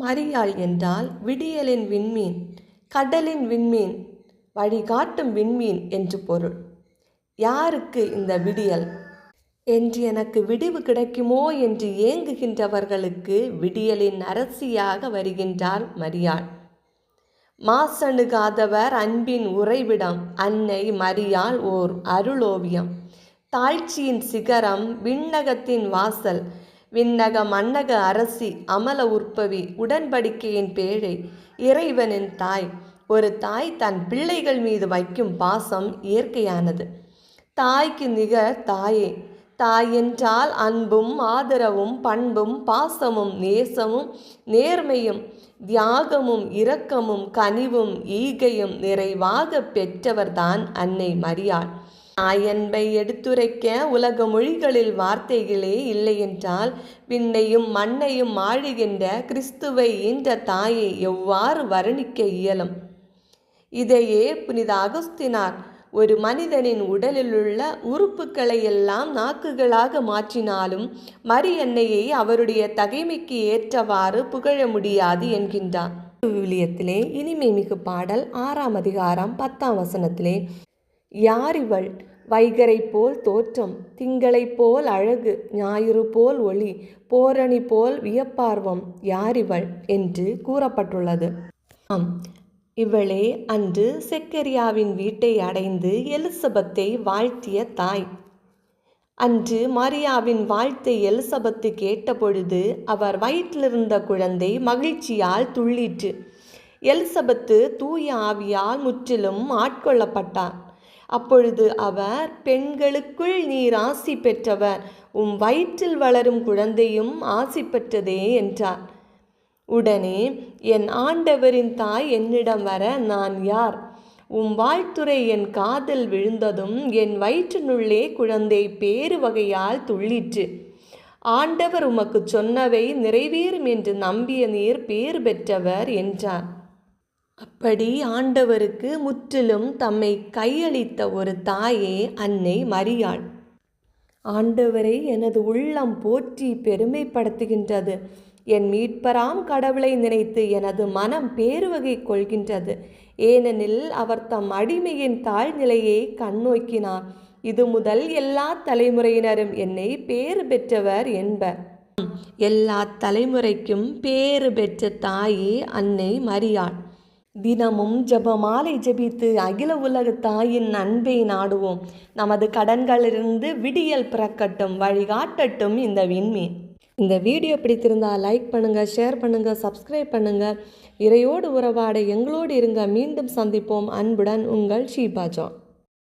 மரியாள் என்றால் விடியலின் விண்மீன் கடலின் விண்மீன் வழிகாட்டும் விண்மீன் என்று பொருள். யாருக்கு இந்த விடியல்? என்று எனக்கு விடிவு கிடைக்குமோ என்று ஏங்குகின்றவர்களுக்கு விடியலின் அரசியாக வருகின்றார் மரியாள். மாசணுகாதவர் அன்பின் உறைவிடம் அன்னை மரியாள் ஓர் அருளோவியம். தாழ்ச்சியின் சிகரம் விண்ணகத்தின் வாசல் விண்ணக மன்னக அரசி அமல உற்பவி உடன்படிக்கையின் பேழை. இறைவனின் தாய். ஒரு தாய் தன் பிள்ளைகள் மீது வைக்கும் பாசம் இயற்கையானது. தாய்க்கு நிகர் தாயே. தாய் என்றால் அன்பும் ஆதரவும் பண்பும் பாசமும் நேசமும் நேர்மையும் தியாகமும் இரக்கமும் கனிவும் ஈகையும் நிறைவாக பெற்றவர்தான் அன்னை மரியாள். தாயன்பை எடுத்துரைக்க உலக மொழிகளில் வார்த்தைகளே இல்லையென்றால் விண்ணையும் மண்ணையும் ஆழுகின்ற கிறிஸ்துவை ஈன்ற தாயை எவ்வாறு வர்ணிக்க இயலும்? இதையே புனித அகஸ்தினார் ஒரு மனிதனின் உடலிலுள்ள உறுப்புகளை எல்லாம் நாக்குகளாக மாற்றினாலும் மரியன்னையை அவருடைய தகைமைக்கு ஏற்றவாறு புகழ முடியாது என்கின்றார். விவிலியத்திலே இனிமை மிகு பாடல் ஆறாம் அதிகாரம் பத்தாம் வசனத்திலே யார் இவள்? வைகரை போல் தோற்றம் திங்களைப் போல் அழகு ஞாயிறு போல் ஒளி போரணி போல் வியப்பார்வம் யாரிவள் என்று கூறப்பட்டுள்ளது. ஆம் இவளே அன்று செக்கரியாவின் வீட்டை அடைந்து எலிசபத்தை வாழ்த்திய தாய். அன்று மரியாவின் வாழ்த்தை எலிசபத்து கேட்டபொழுது அவர் வயிற்றிலிருந்த குழந்தை மகிழ்ச்சியால் துள்ளிற்று. எலிசபத்து தூய ஆவியால் முற்றிலும் ஆட்கொள்ளப்பட்டார். அப்பொழுது அவர் பெண்களுக்குள் நீர் ஆசி பெற்றவர் உம் வயிற்றில் வளரும் குழந்தையும் ஆசி பெற்றதே என்றார். உடனே என் ஆண்டவரின் தாய் என்னிடம் வர நான் யார்? உம் வாழ்த்துறை என் காதில் விழுந்ததும் என் வயிற்றினுள்ளே குழந்தை பேறு வகையால் துள்ளிற்று. ஆண்டவர் உமக்கு சொன்னவை நிறைவேறும் என்று நம்பிய நீர் பேறு பெற்றவர் என்றார். அப்படி ஆண்டவருக்கு முற்றிலும் தம்மை கையளித்த ஒரு தாயே அன்னை மரியாள். ஆண்டவரை எனது உள்ளம் போற்றி பெருமைப்படுத்துகின்றது. என் மீட்பராம் கடவுளை நினைத்து எனது மனம் பேருவகை கொள்கின்றது. ஏனெனில் அவர் தம் அடிமையின் தாழ்நிலையை கண்ணோக்கினார். இது முதல் எல்லா தலைமுறையினரும் என்னை பேறு பெற்றவர் என்பர். எல்லா தலைமுறைக்கும் பேறு பெற்ற தாயே அன்னை மரியாள். தினமும் ஜபமாலை ஜபித்து அகில உலக தாயின் அன்பை நாடுவோம். நமது கடன்களிலிருந்து விடியல் பிறக்கட்டும் வழிகாட்டட்டும் இந்த விண்மீன் இந்த வீடியோ பிடித்திருந்தால் லைக் பண்ணுங்கள் ஷேர் பண்ணுங்கள் சப்ஸ்கிரைப் பண்ணுங்கள் இறையோடு உறவாட எங்களோடு இருங்க. மீண்டும் சந்திப்போம். அன்புடன் உங்கள் ஷீபாஜா